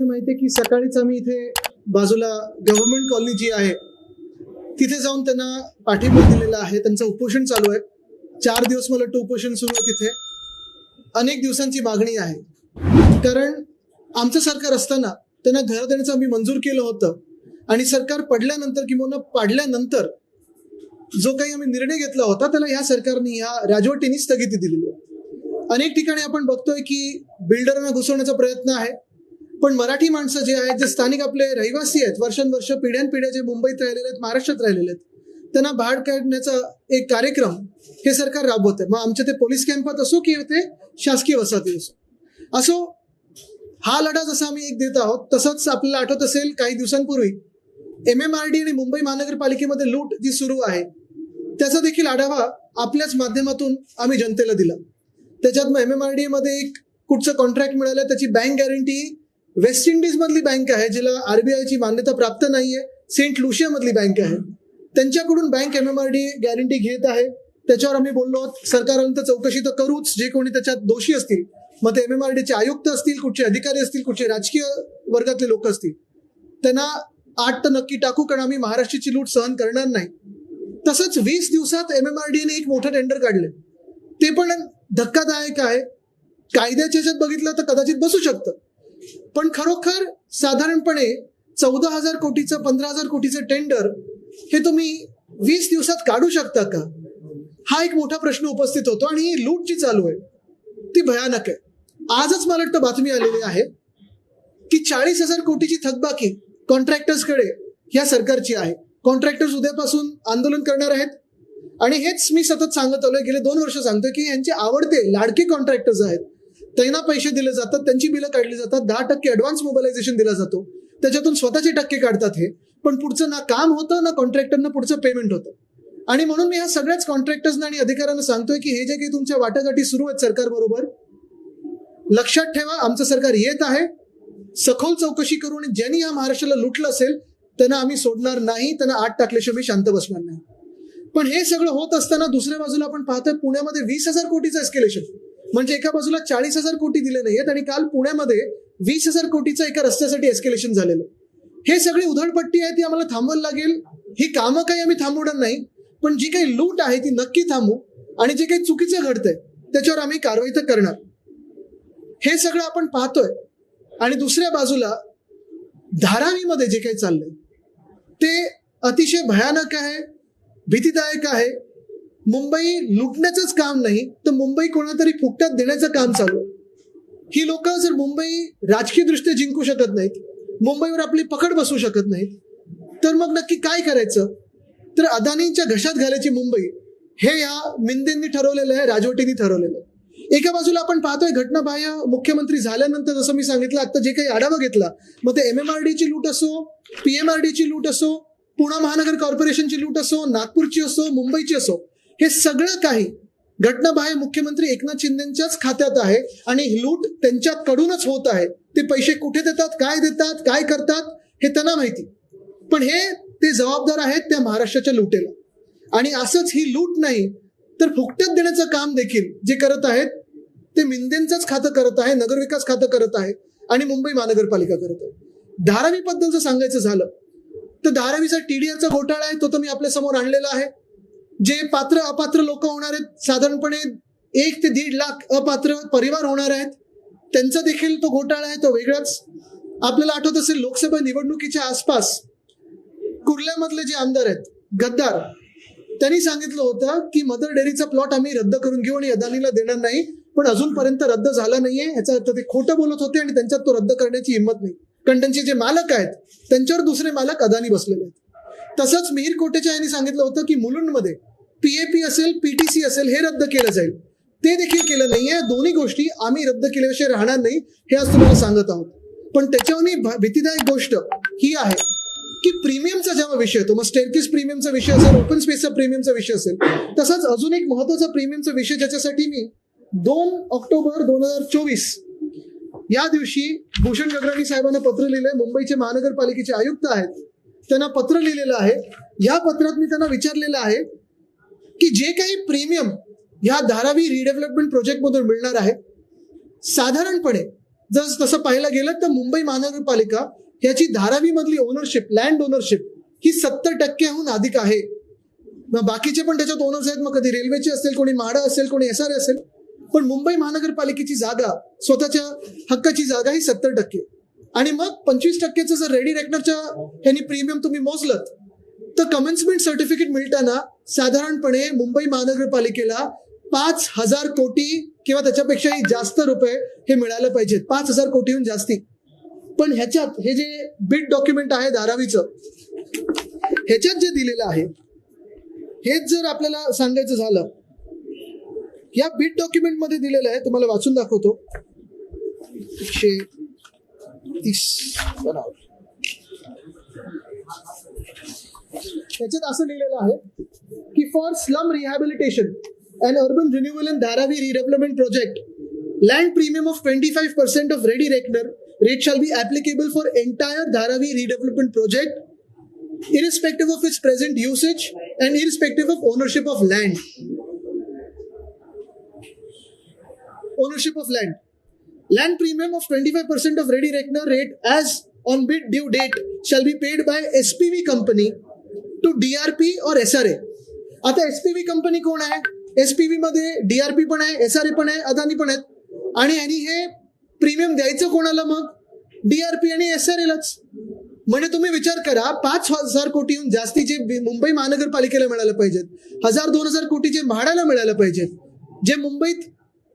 माहितीये की सकाळीच आम्ही इथे बाजूला गव्हर्नमेंट कॉलनी जी आहे तिथे जाऊन त्यांना पाठिंबा दिलेला आहे त्यांचं उपोषण चालू आहे. चार दिवस मला वाटतं उपोषण सुरू आहे तिथे. अनेक दिवसांची मागणी आहे. कारण आमचं सरकार असताना त्यांना घर देण्याचं आम्ही मंजूर केलं होतं. आणि सरकार पडल्यानंतर किंवा पाडल्यानंतर जो काही आम्ही निर्णय घेतला होता त्याला ह्या सरकारने ह्या राजवटीने स्थगिती दिलेली आहे. अनेक ठिकाणी आपण बघतोय की बिल्डरांना घुसवण्याचा प्रयत्न आहे. पण मराठी माणसं जे आहेत जे स्थानिक आपले रहिवासी आहेत वर्षानुवर्ष पिढ्यानपिढ्या जे मुंबईत राहिलेले आहेत महाराष्ट्रात राहिलेले आहेत त्यांना भाड काढण्याचा एक कार्यक्रम हे सरकार राबवत आहे मग आमच्या ते पोलीस कॅम्पात असो की ते शासकीय वसाहती असो. असो हा लढा जसा आम्ही एक देत आहोत तसंच आपल्याला आठवत असेल काही दिवसांपूर्वी एम एम आर डी आणि मुंबई महानगरपालिकेमध्ये लूट जी सुरू आहे त्याचा देखील आढावा आपल्याच माध्यमातून आम्ही जनतेला दिला. त्याच्यात मग एम एम आर डी मध्ये एक कुठचं कॉन्ट्रॅक्ट मिळालं त्याची बँक गॅरंटी वेस्ट इंडिज मधली बँक आहे जिला आरबीआयची मान्यता प्राप्त नाहीये. सेंट लुशिया मधली बँक आहे. त्यांच्याकडून बँक एमएमआरडी गॅरंटी घेत आहे. त्याच्यावर आम्ही बोललो आहोत सरकारानंतर चौकशी तर करूच जे कोणी त्याच्यात दोषी असतील मग ते एम आयुक्त असतील कुठचे अधिकारी असतील कुठचे राजकीय वर्गातले लोक असतील त्यांना आठ तर नक्की टाकू कारण आम्ही महाराष्ट्राची लूट सहन करणार नाही. तसंच वीस दिवसात एम एम आर एक मोठं टेंडर काढले. ते पण धक्कादायक आहे. कायद्याच्या ह्याच्यात बघितलं तर कदाचित बसू शकतं. पण खरोखर साधारणपणे चौदा हजार कोटीचं पंधरा हजार कोटीचं टेंडर हे तुम्ही वीस दिवसात काढू शकता का? हा एक मोठा प्रश्न उपस्थित होतो आणि ही लूट जी चालू आहे. ती भयानक आहे. आजच मला वाटतं बातमी आलेली आहे की चाळीस हजार कोटीची थकबाकी कॉन्ट्रॅक्टर्सकडे या सरकारची आहे. कॉन्ट्रॅक्टर्स उद्यापासून आंदोलन करणार आहेत. आणि हेच मी सतत सांगत आलोय. गेले दोन वर्ष सांगतोय की यांचे आवडते लाडके कॉन्ट्रॅक्टर्स आहेत. त्यांना पैसे दिले जातात त्यांची बिलं काढली जातात दहा टक्के ऍडव्हान्स मोबिलायझेशन दिला जातो. त्याच्यातून स्वतःचे टक्के काढतात हे. पण पुढचं ना काम होतं ना कॉन्ट्रॅक्टरना पुढचं पेमेंट होतं. आणि म्हणून मी ह्या सगळ्याच कॉन्ट्रॅक्टर्सना आणि अधिकाऱ्यांना सांगतोय की हे जे काही तुमच्या वाटाघाटी सुरू आहेत सरकारबरोबर लक्षात ठेवा आमचं सरकार येत आहे. सखोल चौकशी करून ज्यांनी या महाराष्ट्राला लुटलं असेल त्यांना आम्ही सोडणार नाही त्यांना आत टाकल्याशिवाय मी शांत बसणार नाही. पण हे सगळं होत असताना दुसऱ्या बाजूला आपण पाहतोय पुण्यामध्ये वीस हजार कोटीचं एस्केलेशन म्हणजे एका बाजूला चाळीस हजार कोटी दिले नाहीयेत आणि काल पुण्यामध्ये वीस हजार कोटीचं एका रस्त्यासाठी एस्केलेशन झालेलं. हे सगळी उधळपट्टी आहे ती आम्हाला थांबवायला लागेल. ही कामं काही आम्ही थांबवणार नाही पण जी काही लूट आहे ती नक्की थांबू. आणि जे काही चुकीचं घडतंय त्याच्यावर आम्ही कारवाई तर करणार. हे सगळं आपण पाहतोय. आणि दुसऱ्या बाजूला धारावीमध्ये जे काही चाललंय ते अतिशय भयानक आहे भीतीदायक आहे. मुंबई लुटण्याचंच काम नाही तर मुंबई कोणातरी फुकट्यात देण्याचं काम चालू आहे. ही लोक जर मुंबई राजकीय दृष्ट्या जिंकू शकत नाहीत मुंबईवर आपली पकड बसू शकत नाहीत तर मग नक्की काय करायचं तर अदानींच्या घशात घालायची मुंबई हे या मिंदेंनी ठरवलेलं आहे राजवटींनी ठरवलेलं आहे एका बाजूला आपण पाहतोय घटनाबाह्य मुख्यमंत्री झाल्यानंतर जसं मी सांगितलं आता जे काही आढावा घेतला मग ते एम एम आर डीची लूट असो पीएमआरडीची लूट असो पुणे महानगर कॉर्पोरेशनची लूट असो नागपूरची असो मुंबईची असो हे सगळं काही घटनाबाह्य मुख्यमंत्री एकनाथ शिंदेच्याच खात्यात आहे आणि ही लूट त्यांच्याकडूनच होत आहे. ते पैसे कुठे देतात काय देतात काय करतात हे त्यांना माहिती. पण हे ते जबाबदार आहेत त्या महाराष्ट्राच्या लुटेला. आणि असंच ही लूट नाही तर फुकट्यात देण्याचं काम देखील जे करत आहेत ते मिंदेंचंच खातं करत आहे नगरविकास खातं करत आहे आणि मुंबई महानगरपालिका करत आहे. धारावी बद्दल जर सांगायचं झालं तर धारावीचा टीडीआरचा घोटाळा आहे तो तर मी आपल्यासमोर आणलेला आहे. जे पात्र अपात्र लोक होणार आहेत साधारणपणे एक ते दीड लाख अपात्र परिवार होणार आहेत. त्यांचा देखील तो घोटाळा आहे तो वेगळाच. आपल्याला आठवत असेल लोकसभा निवडणुकीच्या आसपास कुर्ल्यामधले जे आमदार आहेत गद्दार त्यांनी सांगितलं होतं की मदर डेअरीचा प्लॉट आम्ही रद्द करून घेऊ आणि अदानीला देणार नाही पण अजूनपर्यंत रद्द झाला नाहीये. याचा अर्थ ते खोटं बोलत होते आणि त्यांच्यात तो रद्द करण्याची हिंमत नाही. कारण त्यांचे जे मालक आहेत त्यांच्यावर दुसरे मालक अदानी बसलेले आहेत. तसंच मिहीर कोटेच्या यांनी सांगितलं होतं की मुलुंडमध्ये पीएपी असेल पीटीसी असेल हे रद्द केलं जाईल. ते देखील केलं नाही या दोन्ही गोष्टी आम्ही रद्द केल्याशिवाय राहणार नाही हे आज तुम्हाला सांगत आहोत. पण त्याच्यावर भीतीदायक गोष्ट ही आहे की प्रीमियमचा जेव्हा विषय येतो मग स्टेरकिस प्रीमियमचा विषय असेल ओपन स्पेसचा प्रीमियमचा विषय असेल तसाच अजून एक महत्त्वाचा प्रीमियमचा विषय ज्याच्यासाठी मी दोन ऑक्टोबर दोन हजार चोवीस या दिवशी भूषण गगराणी साहेबांना पत्र लिहिलंय. मुंबईचे महानगरपालिकेचे आयुक्त आहेत. त्यांना पत्र लिहिलेलं आहे. या पत्रात मी त्यांना विचारलेलं आहे की जे काही प्रीमियम या धारावी रिडेव्हलपमेंट प्रोजेक्टमधून मिळणार आहे. साधारणपणे जर तसं पाहायला गेलं तर मुंबई महानगरपालिका ह्याची धारावी मधली ओनरशिप लँड ओनरशिप ही सत्तर टक्क्याहून अधिक आहे. मग बाकीचे पण त्याच्यात ओनर्स आहेत. मग कधी रेल्वेचे असेल कोणी माडा असेल कोणी एस आर असेल. पण मुंबई महानगरपालिकेची जागा स्वतःच्या हक्काची जागा ही सत्तर टक्के. आणि मग पंचवीस टक्क्याचं जर रेडी रेकनरच्या ह्यांनी प्रीमियम तुम्ही मोजलं तर कमेन्समेंट सर्टिफिकेट मिळताना साधारणपणे मुंबई महानगरपालिकेला पाच हजार कोटी किंवा त्याच्यापेक्षाही जास्त रुपये हे मिळायला पाहिजेत. पाच हजार कोटीहून जास्ती. पण ह्याच्यात हे जे बिट डॉक्युमेंट आहे धारावीचं ह्याच्यात जे दिलेलं आहे हेच जर आपल्याला सांगायचं झालं या बिट डॉक्युमेंटमध्ये दिलेलं आहे तुम्हाला वाचून दाखवतो. एकशे तीस बरोबर त्याच्यात असं लिहिलेलं आहे की for slum rehabilitation and urban renewal and Dharavi redevelopment project land premium of twenty five percent of ready reckoner rate shall be applicable for entire Dharavi redevelopment project, irrespective of its present usage and irrespective of ownership of land. Ownership of land. Land premium of 25% of ready reckoner rate as on bid due date shall be paid by SPV company to DRP और S R A आता SPV company कोण आहे? SPV मध्ये DRP पण आहे SRA पण आहे अदानी पण आहेत. आणि यांनी हे प्रीमियम द्यायचं कोणाला मग? डीआरपी आणि एसआरएलाच म्हणजे तुम्ही विचार करा पाच हजार कोटीहून जास्तीचे जे मुंबई महानगरपालिकेला मिळायला पाहिजेत हजार दोन हजार कोटीचे म्हाडाला मिळायला पाहिजेत जे मुंबईत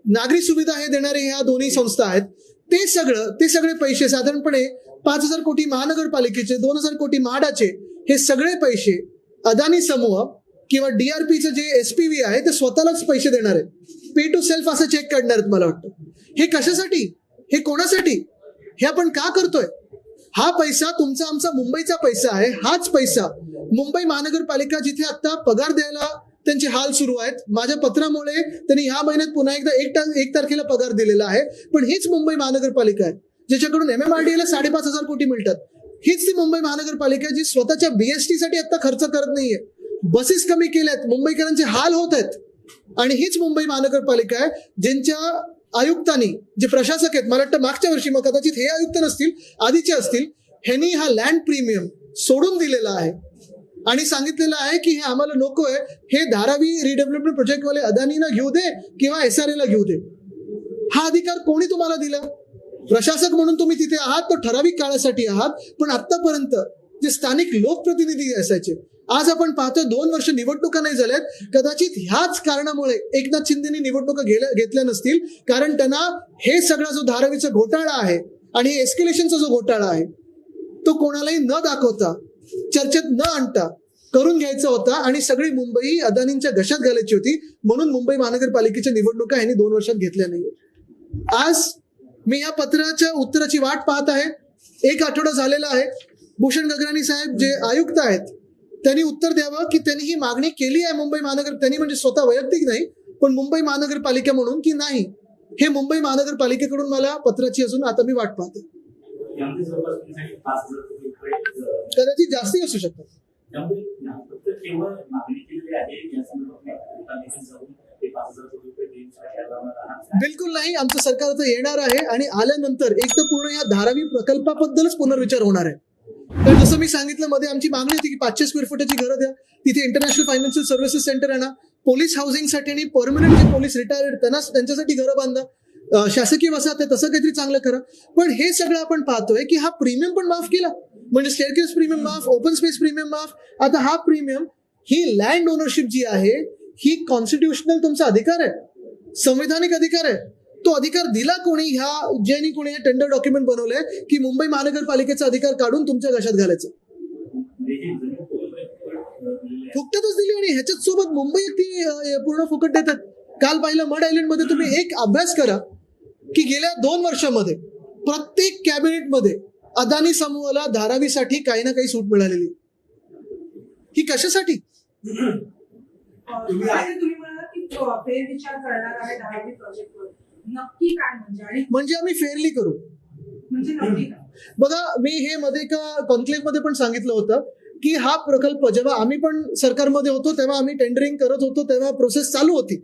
नागरी सुविधा हे देणारे ह्या दोन्ही संस्था आहेत ते सगळं ते सगळे पैसे साधारणपणे पाच हजार कोटी महानगरपालिकेचे दोन हजार कोटी म्हाडाचे हे सगळे पैसे अदानी समूह किंवा डीआरपीचं जे एस पी व्ही आहे ते स्वतःलाच पैसे देणार आहेत. पे टू सेल्फ असं चेक काढणार आहेत मला वाटतं. हे कशासाठी? हे कोणासाठी? हे आपण का करतोय? हा पैसा तुमचा आमचा मुंबईचा पैसा आहे हाच पैसा मुंबई महानगरपालिका जिथे आता पगार द्यायला त्यांचे हाल सुरू आहेत माझ्या पत्रामुळे त्यांनी ह्या महिन्यात पुन्हा एकदा एक ता- एक तारखेला पगार दिलेला आहे पण हीच मुंबई महानगरपालिका आहे ज्याच्याकडून एम एम आर डी ला साडेपाच हजार कोटी मिळतात. हीच ती मुंबई महानगरपालिका आहे जी स्वतःच्या बीएसटी साठी आता खर्च करत नाहीये. बसेस कमी केल्यात मुंबईकरांचे हाल होत आहेत. आणि हीच मुंबई महानगरपालिका आहे ज्यांच्या आयुक्तांनी जे प्रशासक आहेत मला वाटतं मागच्या वर्षी मग कदाचित हे आयुक्त नसतील आधीचे असतील ह्यांनी हा लँड प्रीमियम सोडून दिलेला आहे. आणि सांगितलेलं आहे की हे आम्हाला नको आहे हे धारावी रिडेव्हलपमेंट प्रोजेक्टवाले अदानीला घेऊ दे किंवा एस आर ला घेऊ दे. हा अधिकार कोणी तुम्हाला दिला? प्रशासक म्हणून तुम्ही तिथे आहात तो ठराविक काळासाठी आहात पण आतापर्यंत जे स्थानिक लोकप्रतिनिधी असायचे आज आपण पाहतोय दोन वर्ष निवडणुका नाही झाल्यात. कदाचित ह्याच कारणामुळे एकनाथ शिंदेनी निवडणुका गेल्या घेतल्या नसतील कारण त्यांना हे सगळा जो धारावीचा घोटाळा आहे आणि एस्केलेशनचा जो घोटाळा आहे तो कोणालाही न दाखवता चर्चेत न आणता करून घ्यायचा होता आणि सगळी मुंबई अदानींच्या घशात घालायची होती. म्हणून मुंबई महानगरपालिकेच्या निवडणुका यांनी दोन वर्षात घेतल्या नाही आज मी या पत्राच्या उत्तराची वाट पाहत आहे. एक आठवडा झालेला आहे. भूषण गगराणी साहेब जे आयुक्त आहेत त्यांनी उत्तर द्यावं की त्यांनी ही मागणी केली आहे मुंबई महानगर त्यांनी म्हणजे स्वतः वैयक्तिक नाही पण मुंबई महानगरपालिका म्हणून की नाही हे मुंबई महानगरपालिकेकडून मला पत्राची अजून आता मी वाट पाहते. कदाचित जास्ती असू शकतात बिलकुल नाही आमचं सरकार आता येणार आहे आणि आल्यानंतर एक तर पूर्ण या धारावी प्रकल्पाबद्दलच पुनर्विचार होणार आहे. तर जसं मी सांगितलं मध्ये आमची मागणी होती की पाचशे स्क्वेअर फुटाची घरं द्या तिथे इंटरनॅशनल फायनान्शियल सर्व्हिसेस सेंटर आहे ना. पोलीस हाऊसिंगसाठी आणि परमनंट जे पोलीस रिटायर्ड त्यांना त्यांच्यासाठी घरं बांधा. शासकीय वसाहत आहे तसं काहीतरी चांगलं करा पण हे सगळं आपण पाहतोय की हा प्रीमियम पण माफ केला. म्हणजे स्टेअरकेस प्रीमियम माफ ओपन स्पेस प्रीमियम माफ. आता हा प्रीमियम ही लँड ओनरशिप जी आहे ही कॉन्स्टिट्युशनल तुमचा अधिकार आहे. संविधानिक अधिकार आहे. तो अधिकार दिला कोणी? ह्या ज्यांनी कोणी हे टेंडर डॉक्युमेंट बनवलंय की मुंबई महानगरपालिकेचा अधिकार काढून तुमच्या घशात घालायचं? फुकटातच दिली आणि ह्याच्यात सोबत मुंबई ती पूर्ण फुकट देतात. काल पाहिलं मड आयलंडमध्ये तुम्ही एक अभ्यास करा की गेल्या दोन वर्षामध्ये प्रत्येक कॅबिनेटमध्ये अदानी समूहाला धारावीसाठी काही ना काही सूट मिळालेली ही कशासाठी? तुम्ही म्हणाला की करणार आहे दहावी प्रोजेक्टवर नक्की काय म्हणजे आणि म्हणजे आम्ही फेअरली करू. म्हणजे नक्की काय? बघा मी हे मध्ये एका कॉन्क्लेव्हमध्ये पण सांगितलं होतं की हा प्रकल्प जेव्हा आम्ही पण सरकारमध्ये होतो तेव्हा आम्ही टेंडरिंग करत होतो तेव्हा प्रोसेस चालू होती.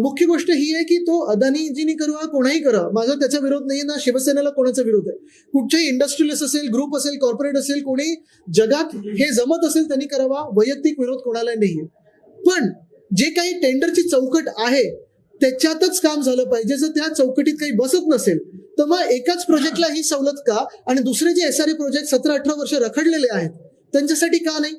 मुख्य गोष्ट ही आहे की तो अदानीजीनी करा कोणाही करा. माझा त्याचा विरोध नाही ना शिवसेनेला कोणाचा विरोध आहे. कुठच्याही इंडस्ट्रियलिस्ट असेल ग्रुप असेल कॉर्पोरेट असेल कोणी जगात हे जमत असेल त्यांनी करावा. वैयक्तिक विरोध कोणाला नाहीये. पण जे काही टेंडरची चौकट आहे त्याच्यातच काम झालं पाहिजे. जर त्या चौकटीत काही बसत नसेल तर मग एकाच प्रोजेक्टला ही सवलत का? आणि दुसरे जे एस आर ए प्रोजेक्ट सतरा अठरा वर्ष रखडलेले आहेत त्यांच्यासाठी का नाही?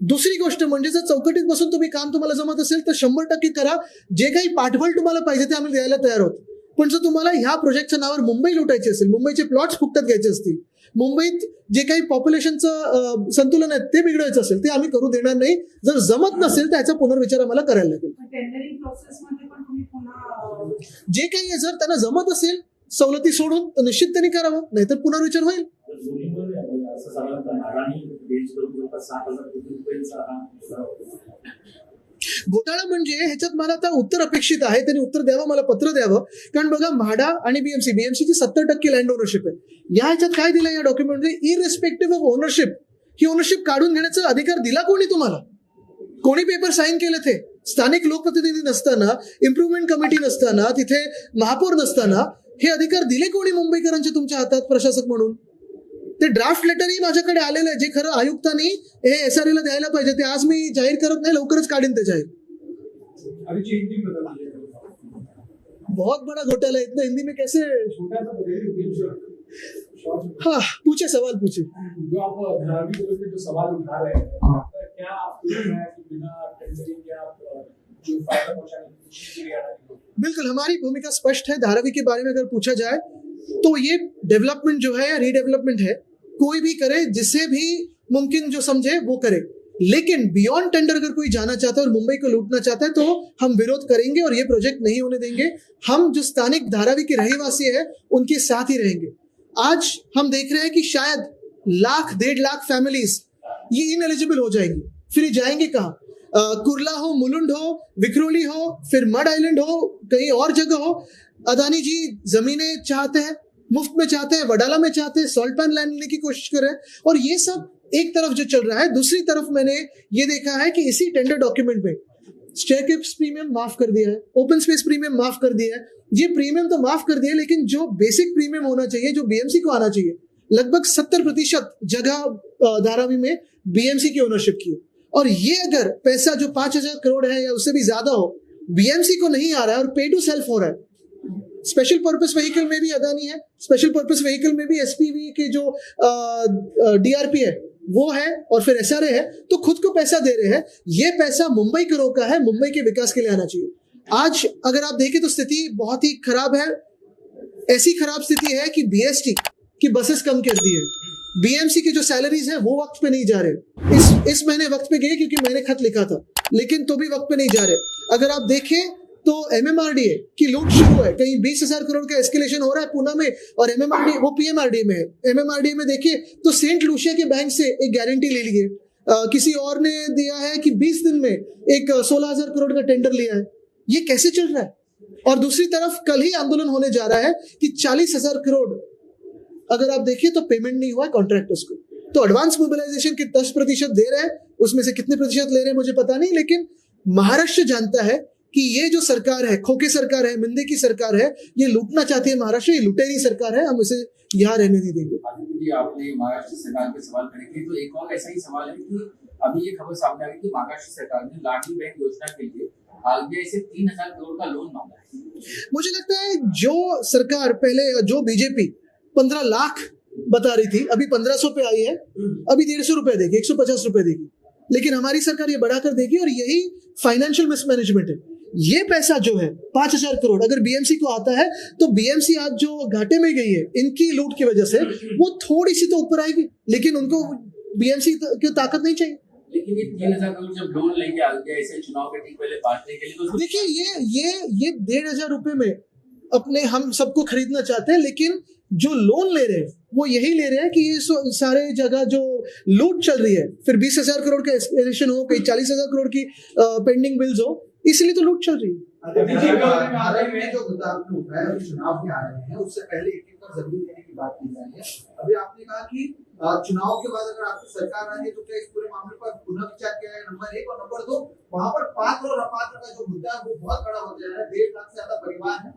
दुसरी गोष्ट म्हणजे जर चौकटीत बसून तुम्ही काम तुम्हाला जमत असेल तर शंभर टक्के करा. जे काही पाठबळ तुम्हाला पाहिजे ते आम्ही द्यायला तयार आहोत. पण जर तुम्हाला ह्या प्रोजेक्टच्या नावावर मुंबई लुटायची असेल मुंबईचे प्लॉट्स फुकटात घ्यायचे असतील मुंबईत जे काही पॉप्युलेशनचं संतुलन आहे ते बिघडायचं असेल ते आम्ही करू देणार नाही. जर जमत नसेल तर याचा पुनर्विचार आम्हाला करायला लागेल. टेंडरिंग प्रोसेस मध्ये पण तुम्ही पुन्हा अं, जे काही आहे जर त्यांना जमत असेल सवलती सोडून तर निश्चित त्यांनी करावं नाहीतर पुनर्विचार होईल. घोटाळा घोटाळा म्हणजे ह्याच्यात मला आता उत्तर अपेक्षित आहे त्यांनी उत्तर द्यावं मला पत्र द्यावं. कारण बघा म्हाडा आणि बीएमसी बीएमसीची सत्तर टक्के लँड ओनरशिप आहे. या ह्याच्यात काय दिलं या डॉक्युमेंटमध्ये इरेस्पेक्टिव्ह ऑफ ओनरशिप ही ओनरशिप काढून घेण्याचा अधिकार दिला कोणी तुम्हाला? कोणी पेपर साईन केले ते? स्थानिक लोकप्रतिनिधी नसताना इम्प्रुव्हमेंट कमिटी नसताना तिथे महापौर नसताना हे अधिकार दिले कोणी मुंबईकरांचे तुमच्या हातात प्रशासक म्हणून? ते ड्राफ्ट लेटरही माझ्याकडे आलेलं आहे. जे खरं आयुक्तांनी हे एस आर ला द्यायला पाहिजे ते आज मी जाहीर करत नाही लवकरच काढीन ते जाहीर. बहुत बड़ा घोटाला है इतना हिंदी में कैसे हाँ पूछे सवाल पूछे. जो आप जो सवाल उठा रहे हैं. क्या आप अ, बिल्कुल हमारी भूमिका स्पष्ट है धारावी के बारे में अगर पूछा जाए तो ये डेवलपमेंट जो है या रीडेवलपमेंट है कोई भी करे, जिसे भी मुमकिन जो समझे, वो करे। लेकिन बियॉन्ड टेंडर अगर कोई जाना चाहता है और मुंबई को लूटना चाहता है तो हम विरोध करेंगे और ये प्रोजेक्ट नहीं होने देंगे। हम जो स्थानिक धारावी के रहवासी है, उनके साथ ही रहेंगे। आज हम देख रहे हैं कि शायद लाख, डेढ़ लाख फैमिलीज़ ये इनएलिजिबल हो जाएँगी। फिर ये जाएँगे कहाँ? कुर्ला हो, मुलुंड हो, विक्रोली हो, फिर मड आइलैंड हो, कहीं और जगह हो। अदानी जी, जमीनें चाहते हैं? मुफ़्त में चाहते हैं, वडाला में चाहते हैं सॉल्ट पैन लेने की कोशिश कर रहे हैं। और ये सब एक तरफ़ जो चल रहा है, दूसरी तरफ़ मैंने ये देखा है कि इसी टेंडर डॉक्यूमेंट में प्रीमियम माफ़ कर दिया है ओपन स्पेस प्रीमियम माफ़ कर दिया है। ये प्रीमियम तो माफ़ कर दिया है, लेकिन जो बेसिक प्रीमियम होना चाहिए, जो बीएमसी को आना चाहिए, लगभग सत्तर प्रतिशत जगह धारावी में बीएमसी की ओनरशिप की है। और ये अगर पैसा जो पाँच हज़ार करोड़ है या उससे भी ज़्यादा हो बीएमसी को नहीं आ रहा है और पे टू सेल्फ हो रहा है स्पेशल पर्पस व्हीकल में भी अदानी है। स्पेशल पर्पस व्हीकल में भी एसपीवी के जो डीआरपी है, वो है और फिर एसआरए है तो खुद को पैसा दे रहे हैं। ये पैसा मुंबई करों का है, मुंबई के विकास के लिए आना चाहिए। आज अगर आप देखें तो स्थिति बहुत ही खराब है। ऐसी खराब स्थिति है कि बीएसटी की बसेस कम कर दी है। बीएमसी की जो सैलरीज है, वो वक्त पे नहीं जा रहे। इस इस महीने वक्त पे गए क्योंकि मैंने खत लिखा था। लेकिन तो भी वक्त पे नहीं जा रहे। अगर आप देखें तो एमएमआरडीए की लूट शुरू है। कहीं बीस हज़ार करोड़ का एस्केलेशन हो रहा है पूना में और एमएमआरडी वो पीएमआरडीए में है। एमएमआरडीए में देखिए तो सेंट लूसिया के बैंक से एक गारंटी ले ली है किसी और ने दिया है कि 20 दिन में एक सोलह हज़ार करोड़ का टेंडर लिया है। ये कैसे चल रहा है? और दूसरी तरफ़ कल ही आंदोलन होने जा रहा है कि चालीस हज़ार करोड़, अगर आप देखिए तो पेमेंट नहीं हुआ है कॉन्ट्रैक्टर्स को तो एडवांस मोबिलाइजेशन के दस प्रतिशत दे रहे हैं। उसमें से कितने प्रतिशत ले रहे हैं मुझे पता नहीं, लेकिन महाराष्ट्र जानता है कि ये जो सरकार है खोके सरकार है मिंदे की सरकार है ये लूटना चाहती है महाराष्ट्र ये लुटेरी सरकार है हम इसे यहाँ रहने नहीं देंगे। आपने महाराष्ट्र सरकार पे सवाल खड़े किए तो एक और ऐसा ही सवाल है कि अभी ये खबर सामने आ गई कि महाराष्ट्र सरकार ने लाडली बैंक योजना के लिए आरबीआई से तीन हज़ार करोड़ का लोन मांगा है। मुझे लगता है जो सरकार पहले जो बीजेपी पंद्रह लाख बता रही थी अभी पंद्रह सौ पे आई है अभी डेढ़ सौ रुपए देगी एक सौ पचास रुपए देगी। लेकिन हमारी सरकार ये बढ़ाकर देगी और यही फाइनेंशियल मिसमैनेजमेंट है। ये पैसा जो है पाँच हज़ार करोड़ अगर बीएमसी को आता है तो बीएमसी आज जो घाटे में गई है इनकी लूट की वजह से वो थोड़ी सी तो ऊपर आएगी लेकिन उनको बीएमसी की ताकत नहीं चाहिए। लेकिन ये तीन हज़ार करोड़ जब लोन लेके आरबीआई से चुनाव के ठीक पहले बांटने के लिए तो देखिए ये ये ये डेढ़ हज़ार रुपए में अपने हम सबको खरीदना चाहते हैं लेकिन जो लोन ले रहे हैं वो यही ले रहे हैं कि ये सारे जगह जो लूट चल रही है फिर बीस हज़ार करोड़ का एस्केलेशन हो कहीं चालीस हज़ार करोड़ की पेंडिंग बिल्स हो इसलिए तो लूट चल रही है। भारत में जो मुद्दा आपने उठाया अभी चुनाव के आ रहे हैं। उससे पहले एक एक बार जमीन लेने की बात की जा रही है। अभी आपने कहा कि अ, चुनाव के बाद अगर आपकी सरकार आती है तो क्या इस पूरे मामले पर पुनः विचार किया है नंबर एक और नंबर दो वहां पर पात्र और अपात्र का जो मुद्दा है वो बहुत बड़ा हो गया है। डेढ़ लाख से ज्यादा परिवार है।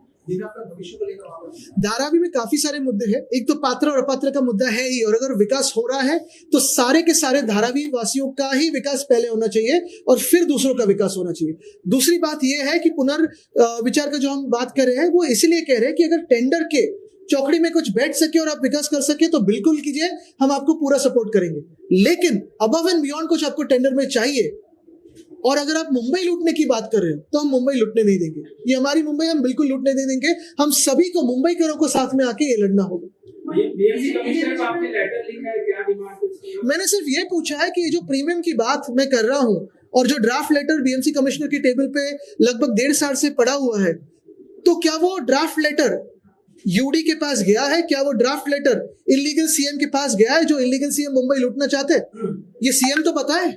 धारावी में काफ़ी सारे मुद्दे हैं। एक तो पात्र और अपात्र का मुद्दा है ही और अगर विकास हो रहा है तो सारे के सारे धारावी वासियों का ही विकास पहले होना चाहिए और फिर दूसरों का विकास होना चाहिए। दूसरी बात यह है कि पुनर् अ, विचार का जो हम बात कर रहे हैं वो इसलिए कह रहे हैं कि अगर टेंडर के चौकड़ी में कुछ बैठ सके और आप विकास कर सके तो बिल्कुल कीजिए हम आपको पूरा सपोर्ट करेंगे। लेकिन अबव एंड बियॉन्ड कुछ आपको टेंडर में चाहिए और अगर आप मुंबई लूटने की बात कर रहे हो तो हम मुंबई लूटने नहीं देंगे। ये हमारी मुंबई हम बिल्कुल लूटने नहीं देंगे। हम सभी को मुंबई करों को साथ में आके ये लड़ना होगा? मैंने सिर्फ़ ये पूछा है कि ये जो प्रीमियम की बात मैं कर रहा हूँ और जो ड्राफ्ट लेटर बीएमसी कमिश्नर की टेबल पे लगभग डेढ़ साल से पड़ा हुआ है तो क्या वो ड्राफ्ट लेटर यूडी के पास गया है? क्या वो ड्राफ्ट लेटर इलीगल सीएम के पास गया है जो इलीगल सीएम मुंबई लूटना चाहते हैं? ये सीएम तो पता है।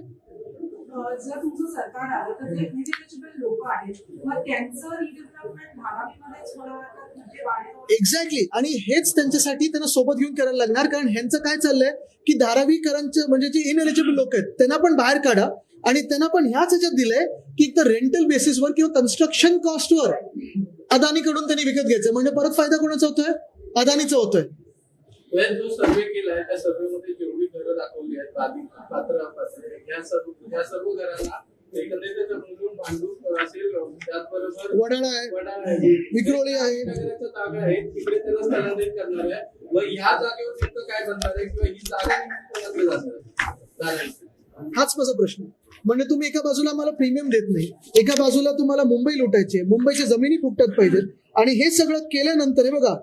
जर तुमचं सरकार आलं तर जे इलिजिबल लोक आहेत. मग त्यांचं रिडेव्हलपमेंट धारावीमध्येच होणार एक्झॅक्टली आणि हेच त्यांच्यासाठी त्यांना सोबत घेऊन करायला लागणार कारण ह्यांचं काय चाललंय की धारावीकरांचे म्हणजे जे इनएलिजिबल लोक आहेत त्यांना पण बाहेर काढा आणि त्यांना पण ह्याच ह्याच्यात दिलंय की एक तर रेंटल बेसिसवर किंवा कन्स्ट्रक्शन कॉस्टवर अदानीकडून त्यांनी विकत घ्यायचं. म्हणजे परत फायदा कोणाचा होतोय? अदानीचा होतोय. जो सर्वे केलाय त्या सर्वेमध्ये जेवढी घरं दाखवली आहेत पात्र या सर्व या सर्व घरांना एकत्रित रंगून भांडूप असेल त्याचबरोबर वडाळा आहे. वडाळा आहे. विक्रोळी आहे. नगराच्या जागा आहेत तिकडे त्याला स्थलांतरित करणार आहे. व ह्या जागेवर नेमकं काय बनणार आहे किंवा ही जागा नेमकी कोणाकडे जाणार आहे? जागा हाच माझा प्रश्न. म्हणजे तुम्ही एका बाजूला मला प्रीमियम देत नाही एका बाजूला तुम्हाला मुंबई लुटायची आहे मुंबईच्या जमिनी फुकटात पाहिजेत आणि हे सगळं केल्यानंतर हे बघा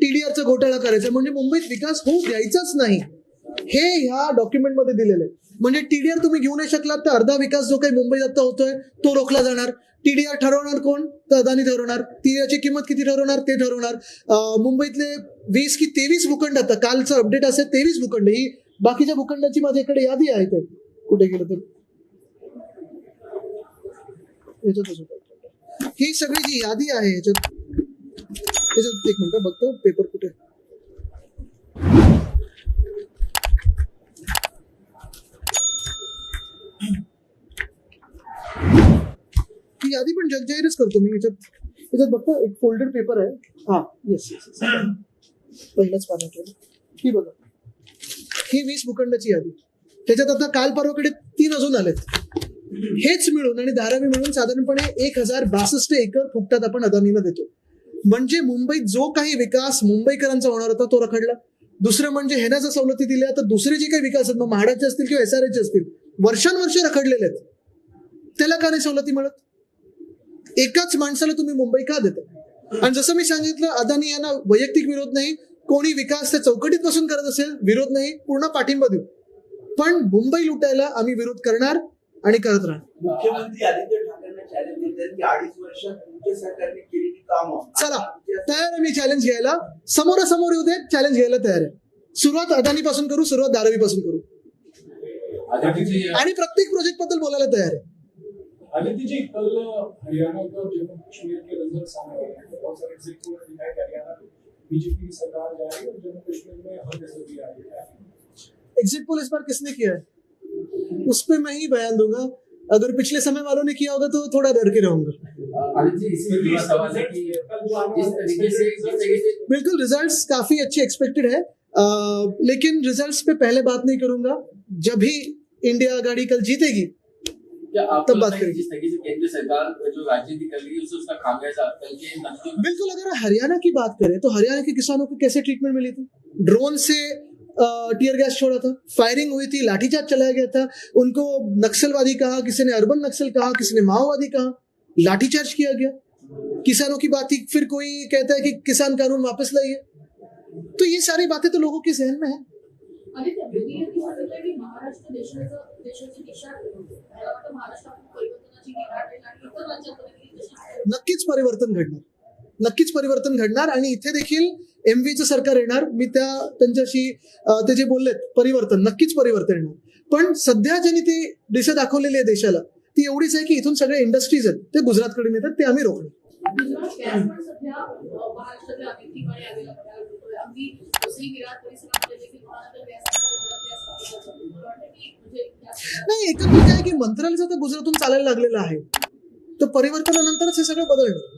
टीडीआरचा घोटाळा करायचा म्हणजे मुंबईत विकास होऊ द्यायचाच नाही. हे ह्या डॉक्युमेंटमध्ये दिलेलं आहे. म्हणजे टीडीआर तुम्ही घेऊ नाही शकलात तर अर्धा विकास जो काही मुंबईत आता होतोय तो रोखला जाणार. टीडीआर ठरवणार कोण? तर अदानी ठरवणार. टीडीआरची किंमत किती ठरवणार? ते ठरवणार. मुंबईतले वीस की तेवीस भूखंड आता कालचं अपडेट असेल तेवीस भूखंड. ही बाकीच्या भूखंडाची माझ्याकडे यादी आहे ते. कुठे गेलं तर? ही सगळी जी यादी आहे याच्यात त्याच्यात एक मिनिट बघतो पेपर कुठे ही यादी पण जगजाहीरच करतो मी याच्यात. त्याच्यात बघतो एक फोल्डेड पेपर आहे. हा येस येस पहिल्याच पाण्यात ही बघा. ही वीस भूखंडाची यादी. त्याच्यात आता काल परवाकडे तीन अजून आलेत. हेच मिळून आणि धारावी मिळून साधारणपणे एक हजार बासष्ट एकर फुकटात आपण अदानीला देतो. म्हणजे मुंबईत जो काही विकास मुंबईकरांचा होणार होता तो रखडला. दुसरं म्हणजे ह्यानं जर सवलती दिल्या तर दुसरे जे काही विकास आहेत मग म्हाडाचे असतील किंवा एस आर असतील वर्षानुवर्ष रखडलेले आहेत त्याला का नाही सवलती मिळत? एकाच माणसाला तुम्ही मुंबई का देता? आणि जसं मी सांगितलं अदानी यांना वैयक्तिक विरोध नाही. कोणी विकास त्या चौकटीत बसून करत असेल विरोध नाही. पूर्ण पाठिंबा देऊ. पण मुंबई लुटायला आम्ही विरोध करणार आणि करत राहणार. मुख्यमंत्री आदित्य ठाकरेंना चॅलेंज देत की अडीच वर्ष तुमच्या सरकारने केली चला तयार आहे मी चॅलेंज घ्यायला. समोरासमोर येऊ दे चॅलेंज घ्यायला तयार आहे. सुरुवात अदानी पासून करू सुरुवात धारावी पासून करू आणि प्रत्येक प्रोजेक्टबद्दल बोलायला तयार आहे. आदित्य जी कल हरियाणा का और जम्मू कश्मीर के रिजल्ट सामने आए हैं बहुत सारे एग्जिट पोल दिखाई कि हरियाणा में बीजेपी की सरकार जा रही और जम्मू कश्मीर में हम रिजल्ट भी आ रही एग्जिट पोल इस बार किसने किया है? उस पर मैं ही बयान दूंगा। अगर पिछले समय वालों ने किया होगा तो थोड़ा डर के रहूँगा। है बिल्कुल रिजल्ट्स काफ़ी अच्छे एक्सपेक्टेड है। लेकिन रिजल्ट्स पे पहले बात नहीं करूँगा। जब भी इंडिया गाड़ी कल जीतेगी क्या तब बात लगता करेंगे। जिस तरीके से केंद्र सरकार जो राजनीति कर रही है उससे उसका खामियाजा कल के बिल्कुल अगर हरियाणा की बात करें तो हरियाणा के किसानों को कैसे ट्रीटमेंट मिली थी? ड्रोन से टीयर गैस छोड़ा था। फायरिंग हुई थी लाठीचार्ज चलाया गया था। उनको नक्सलवादी कहा किसी ने अर्बन नक्सल कहा किसी ने माओवादी कहा। लाठीचार्ज किया गया। किसानों की बात थी फिर कोई कहता है कि किसान कानून वापस लाइए। तो ये सारी बातें तो लोगों के जहन में है। तशी ठरेल. नक्कीच परिवर्तन घडणार नक्कीच परिवर्तन घडणार आणि इथे देखील एमव्हीचं सरकार येणार. मी त्या त्यांच्याशी ते जे बोललेत परिवर्तन नक्कीच परिवर्तन येणार. पण सध्या ज्यांनी ती दिशा दाखवलेली आहे देशाला ती एवढीच आहे की इथून सगळे इंडस्ट्रीज आहेत ते गुजरातकडे येतात ते आम्ही रोखणार. तर नाही एकंदरीत काय आहे की मंत्रालयाचं आता गुजरातून चालायला लागलेलं आहे तर परिवर्तनानंतरच हे सगळं बदलणार.